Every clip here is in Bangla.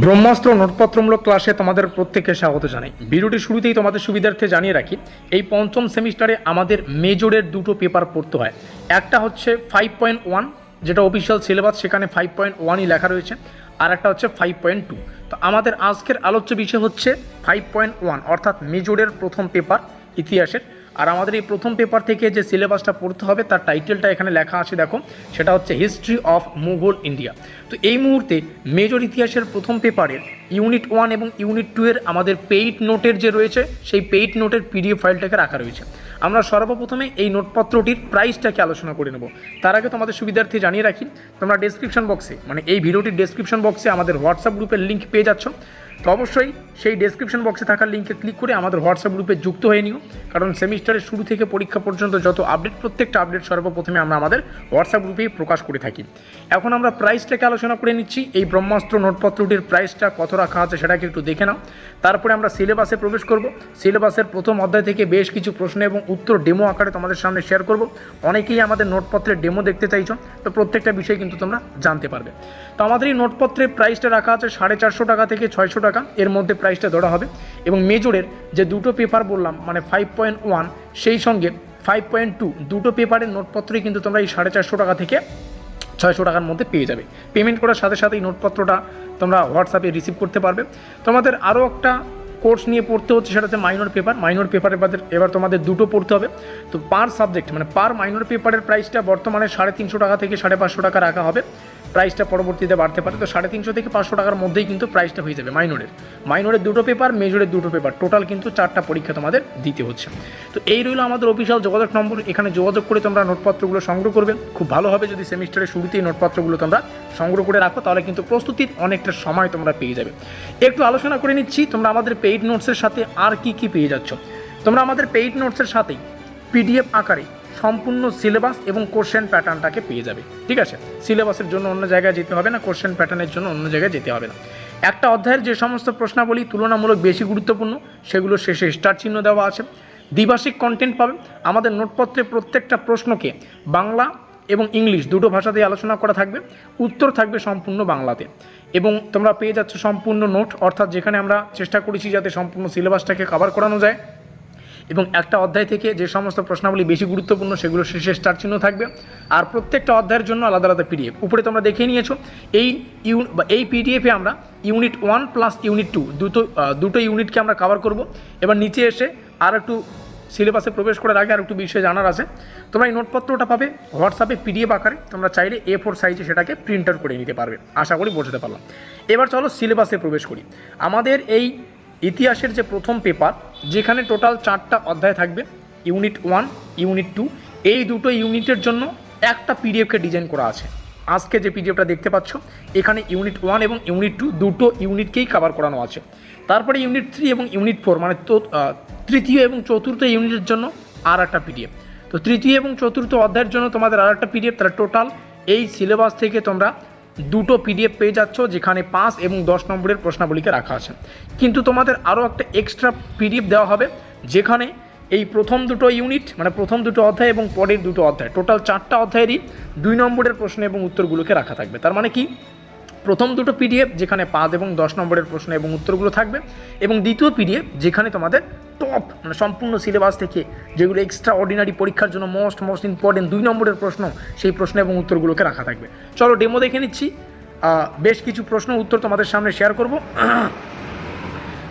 ব্রহ্মাস্ত্র নোটপত্রমূলক ক্লাসে তোমাদের প্রত্যেককে স্বাগত জানাই। ভিডিওটি শুরুতেই তোমাদের সুবিধার্থে জানিয়ে রাখি, এই পঞ্চম সেমিস্টারে আমাদের মেজরের দুটো পেপার পড়তে হয়। একটা হচ্ছে ফাইভ পয়েন্ট ওয়ান যেটা অফিসিয়াল সিলেবাস সেখানে ফাইভ পয়েন্ট ওয়ানই লেখা রয়েছে, আর একটা হচ্ছে ফাইভ পয়েন্ট টু তো আমাদের আজকের আলোচ্য বিষয় হচ্ছে ফাইভ পয়েন্ট ওয়ান অর্থাৎ মেজরের প্রথম পেপার, ইতিহাসের। আর আমাদের এই প্রথম পেপার থেকে যে সিলেবাসটা পড়তে হবে, তার টাইটেলটা এখানে লেখা আছে, দেখো। সেটা হচ্ছে হিস্ট্রি অফ মুঘল ইন্ডিয়া তো এই মুহূর্তে মেজর ইতিহাসের প্রথম পেপারের ইউনিট ওয়ান এবং ইউনিট টু এর আমাদের পেইড নোটের যে রয়েছে, সেই পেইড নোটের পিডিএফ ফাইলটাকে রাখা রয়েছে। আমরা সর্বপ্রথমে এই নোটপত্রটির প্রাইসটাকে আলোচনা করে নেব। তার আগে তোমাদের সুবিধার্থে জানিয়ে রাখি, তোমরা ডেসক্রিপশন বক্সে মানে এই ভিডিওটির ডেসক্রিপশন বক্সে আমাদের হোয়াটসঅ্যাপ গ্রুপের লিঙ্ক পেয়ে যাচ্ছ। তো অবশ্যই সেই ডেসক্রিপশন বক্সে থাকা লিঙ্কে ক্লিক করে আমাদের হোয়াটসঅ্যাপ গ্রুপে যুক্ত হয়ে নিও। কারণ সেমিস্টারের শুরু থেকে পরীক্ষা পর্যন্ত যত আপডেট প্রত্যেকটা আপডেট সর্বপ্রথমে আমরা আমাদের হোয়াটসঅ্যাপ গ্রুপেই প্রকাশ করে থাকি। এখন আমরা প্রাইসটাকে আলোচনা করে নিচ্ছি। এই ব্রহ্মাস্ত্র নোটপত্রটির প্রাইসটা কত রাখা আছে সেটাকে একটু দেখে নাও। তারপরে আমরা সিলেবাসে প্রবেশ করব। সিলেবাসের প্রথম অধ্যায় থেকে বেশ কিছু প্রশ্ন এবং উত্তর ডেমো আকারে তোমাদের সামনে শেয়ার করব। অনেকেই আমাদের নোটপত্রের ডেমো দেখতে চাইছো, তো প্রত্যেকটা বিষয় কিন্তু তোমরা জানতে পারবে। তো আমাদের এই নোটপত্রের প্রাইসটা রাখা আছে সাড়ে চারশো টাকা থেকে ছয়শো টাকা এর মধ্যে প্রাইসটা ধরা হবে। এবং মেজরের যে দুটো পেপার বললাম মানে ফাইভ পয়েন্ট ওয়ান সেই সঙ্গে ফাইভ পয়েন্ট টু দুটো পেপারের নোটপত্রই কিন্তু তোমরা এই সাড়ে চারশো টাকা থেকে ছয়শো টাকার মধ্যে পেয়ে যাবে। পেমেন্ট করার সাথে সাথে এই নোটপত্রটা তোমরা হোয়াটসঅ্যাপে রিসিভ করতে পারবে। তোমাদের আরও একটা কোর্স নিয়ে পড়তে হচ্ছে, সেটা হচ্ছে মাইনর পেপার মাইনর পেপারের এবার এবার তোমাদের দুটো পড়তে হবে। তো পার সাবজেক্ট মানে পার মাইনর পেপারের প্রাইসটা বর্তমানে সাড়ে তিনশো টাকা থেকে সাড়ে পাঁচশো টাকা রাখা হবে। প্রাইসটা পরবর্তীতে বাড়তে পারে। তো সাড়ে তিনশো থেকে পাঁচশো টাকার মধ্যেই কিন্তু প্রাইসটা হয়ে যাবে মাইনরের। মাইনরের দুটো পেপার মেজরের দুটো পেপার টোটাল কিন্তু চারটা পরীক্ষা তোমাদের দিতে হচ্ছে। তো এই রইল আমাদের অফিসিয়াল যোগাযোগ নম্বর। এখানে যোগাযোগ করে তোমরা নোটপত্রগুলো সংগ্রহ করবে। খুব ভালো হবে যদি সেমিস্টারের শুরুতেই নোটপত্রগুলো তোমরা সংগ্রহ করে রাখো, তাহলে কিন্তু প্রস্তুতির অনেকটা সময় তোমরা পেয়ে যাবে। একটু আলোচনা করে নিচ্ছি, তোমরা আমাদের পেইড নোটসের সাথে আর কি কি পেয়ে যাচ্ছ? তোমরা আমাদের পেইড নোটসের সাথেই পিডিএফ আকারে সম্পূর্ণ সিলেবাস এবং কোশ্চেন প্যাটার্নটাকে পেয়ে যাবে। ঠিক আছে? সিলেবাসের জন্য অন্য জায়গায় যেতে হবে না কোশ্চেন প্যাটার্নের জন্য অন্য জায়গায় যেতে হবে না। একটা অধ্যায়ের যে সমস্ত প্রশ্নাবলী তুলনামূলক বেশি গুরুত্বপূর্ণ, সেগুলো শেষে স্টার চিহ্ন দেওয়া আছে। দ্বিভাষিক কন্টেন্ট পাবে। আমাদের নোটপত্রে প্রত্যেকটা প্রশ্নকে বাংলা এবং ইংলিশ দুটো ভাষাতেই আলোচনা করা থাকবে। উত্তর থাকবে সম্পূর্ণ বাংলাতে। এবং তোমরা পেয়ে যাচ্ছ সম্পূর্ণ নোট, অর্থাৎ যেখানে আমরা চেষ্টা করেছি যাতে সম্পূর্ণ সিলেবাসটাকে কভার করানো যায়। এবং একটা অধ্যায় থেকে যে সমস্ত প্রশ্নাবলী বেশি গুরুত্বপূর্ণ সেগুলো শেষে স্টার চিহ্ন থাকবে। আর প্রত্যেকটা অধ্যায়ের জন্য আলাদা আলাদা পিডিএফ উপরে তোমরা দেখে নিয়েছো, এই এই পিডিএফে আমরা unit one plus unit two দুটো দুটো ইউনিটকে আমরা কভার করব। এবার নিচে এসে আর একটু সিলেবাসে প্রবেশ করার আগে আর একটু বিষয় জানার আছে। তোমরা এই নোটপত্রটা পাবে হোয়াটসঅ্যাপে পিডিএফ আকারে। তোমরা চাইলে এ ফোর সাইজে সেটাকে প্রিন্ট আউট করে নিতে পারবে। আশা করি বোঝাতে পারলাম। এবার চলো সিলেবাসে প্রবেশ করি। আমাদের এই ইতিহাসের যে প্রথম পেপার, যেখানে টোটাল চারটা অধ্যায় থাকবে, ইউনিট ওয়ান, ইউনিট টু, এই দুটো ইউনিটের জন্য একটা পিডিএফকে ডিজাইন করা আছে। আজকে যে পিডিএফটা দেখতে পাচ্ছ, এখানে ইউনিট ওয়ান এবং ইউনিট টু দুটো ইউনিটকেই কভার করানো আছে। তারপরে ইউনিট থ্রি এবং ইউনিট ফোর মানে তৃতীয় এবং চতুর্থ ইউনিটের জন্য আর একটা পিডিএফ তো তৃতীয় এবং চতুর্থ অধ্যায়ের জন্য তোমাদের আর একটা পিডিএফ তাহলে টোটাল এই সিলেবাস থেকে তোমরা দুটো পিডিএফ পেয়ে যাচ্ছ, যেখানে পাঁচ এবং দশ নম্বরের প্রশ্নাবলীকে রাখা আছে। কিন্তু তোমাদের আরও একটা এক্সট্রা পিডিএফ দেওয়া হবে, যেখানে এই প্রথম দুটো ইউনিট মানে প্রথম দুটো অধ্যায় এবং পরের দুটো অধ্যায় টোটাল চারটা অধ্যায়েরই দুই নম্বরের প্রশ্ন এবং উত্তরগুলোকে রাখা থাকবে। তার মানে কি? প্রথম দুটো পিডিএফ যেখানে পাঁচ এবং দশ নম্বরের প্রশ্ন এবং উত্তরগুলো থাকবে, এবং দ্বিতীয় পিডিএফ যেখানে তোমাদের টপ মানে সম্পূর্ণ সিলেবাস থেকে যেগুলো এক্সট্রা অর্ডিনারি পরীক্ষার জন্য মোস্ট মোস্ট ইম্পর্টেন্ট দুই নম্বরের প্রশ্ন, সেই প্রশ্ন এবং উত্তরগুলোকে রাখা থাকবে। চলো ডেমো দেখে নিচ্ছি। বেশ কিছু প্রশ্ন উত্তর তোমাদের সামনে শেয়ার করব।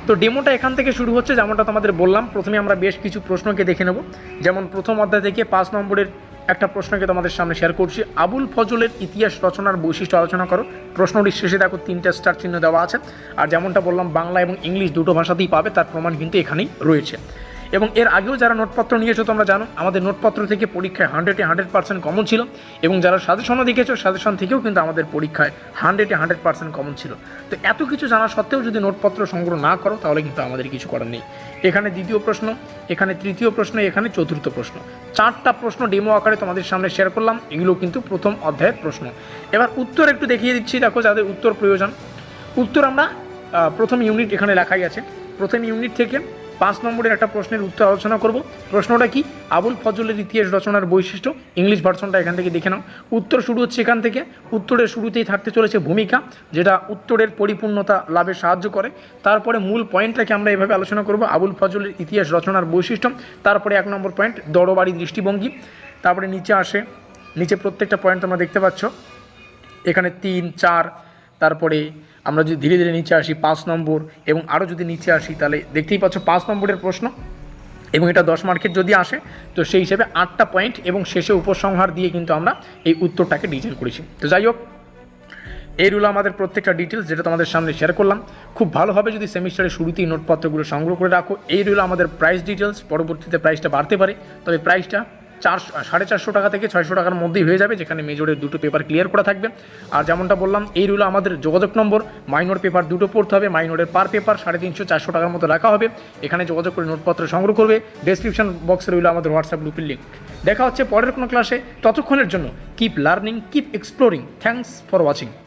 তো ডেমোটা এখান থেকে শুরু হচ্ছে, যেমনটা তোমাদের বললাম, প্রথমে আমরা বেশ কিছু প্রশ্নকে দেখে নেব। যেমন প্রথম অধ্যায় থেকে পাঁচ নম্বরের একটা প্রশ্নকে তোমাদের সামনে শেয়ার করছি। আবুল ফজলের ইতিহাস রচনার বৈশিষ্ট্য আলোচনা করো। প্রশ্নটির শেষে দেখো তিনটা স্টার চিহ্ন দেওয়া আছে। আর যেমনটা বললাম, বাংলা এবং ইংলিশ দুটো ভাষাতেই পাবে, তার প্রমাণ কিন্তু এখানেই রয়েছে। এবং এর আগেও যারা নোটপত্র নিয়েছো তোমরা জানো, আমাদের নোটপত্র থেকে পরীক্ষায় হান্ড্রেডে হান্ড্রেড পার্সেন্ট কমন ছিল এবং যারা সাজেশনও দেখেছ সাজেশন থেকেও কিন্তু আমাদের পরীক্ষায় হান্ড্রেডে হান্ড্রেড পার্সেন্ট কমন ছিল। তো এত কিছু জানা সত্ত্বেও যদি নোটপত্র সংগ্রহ না করো, তাহলে কিন্তু আমাদের কিছু করার নেই। এখানে দ্বিতীয় প্রশ্ন, এখানে তৃতীয় প্রশ্ন, এখানে চতুর্থ প্রশ্ন। চারটা প্রশ্ন ডেমো আকারে তোমাদের সামনে শেয়ার করলাম, এগুলো কিন্তু প্রথম অধ্যায়ের প্রশ্ন। এবার উত্তর একটু দেখিয়ে দিচ্ছি, দেখো যাদের উত্তর প্রয়োজন। উত্তর আমরা প্রথম ইউনিট এখানে লেখাই আছে। প্রথম ইউনিট থেকে পাঁচ নম্বরের একটা প্রশ্নের উত্তর আলোচনা করব। প্রশ্নটা কি? আবুল ফজলের ইতিহাস রচনার বৈশিষ্ট্য। ইংলিশ ভার্সনটা এখান থেকে দেখে নাও। উত্তর শুরু হচ্ছে এখান থেকে। উত্তরের শুরুতেই থাকতে চলেছে ভূমিকা, যেটা উত্তরের পরিপূর্ণতা লাভে সাহায্য করে। তারপরে মূল পয়েন্টটাকে আমরা এভাবে আলোচনা করব। আবুল ফজলের ইতিহাস রচনার বৈশিষ্ট্য। তারপরে এক নম্বর পয়েন্ট দরবারি দৃষ্টিভঙ্গি। তারপরে নিচে আসে, নিচে প্রত্যেকটা পয়েন্ট তোমরা দেখতে পাচ্ছ। এখানে তিন, চার তারপরে আমরা যদি ধীরে ধীরে নিচে আসি পাঁচ নম্বর এবং আরও যদি নিচে আসি, তাহলে দেখতেই পাচ্ছ পাঁচ নম্বরের প্রশ্ন। এবং এটা দশ মার্কের যদি আসে, তো সেই হিসেবে আটটা পয়েন্ট এবং শেষে উপসংহার দিয়ে কিন্তু আমরা এই উত্তরটাকে ডিজাইন করেছি। তো যাই হোক, এই রুল আমাদের প্রত্যেকটা ডিটেলস যেটা তোমাদের সামনে শেয়ার করলাম। খুব ভালোভাবে যদি সেমিস্টারের শুরুতেই নোটপত্রগুলো সংগ্রহ করে রাখো, এই রুল আমাদের প্রাইস ডিটেলস পরবর্তীতে প্রাইসটা বাড়তে পারে, তবে প্রাইসটা চারশো সাড়ে চারশো টাকা থেকে ছয়শো টাকার মধ্যেই হয়ে যাবে, যেখানে মেজরের দুটো পেপার ক্লিয়ার করা থাকবে। আর যেমনটা বললাম, এই রুল আমাদের যোগাযোগ নম্বর। মাইনর পেপার দুটো পড়তে হবে মাইনরের পার পেপার সাড়ে তিনশো, চারশো টাকার মতো রাখা হবে। এখানে যোগাযোগ করে নোটপত্র সংগ্রহ করবে। ডেসক্রিপশন বক্সে রইল আমাদের হোয়াটসঅ্যাপ গ্রুপের লিঙ্ক দেখা হচ্ছে পরের কোনো ক্লাসে ততক্ষণের জন্য keep learning keep exploring thanks for watching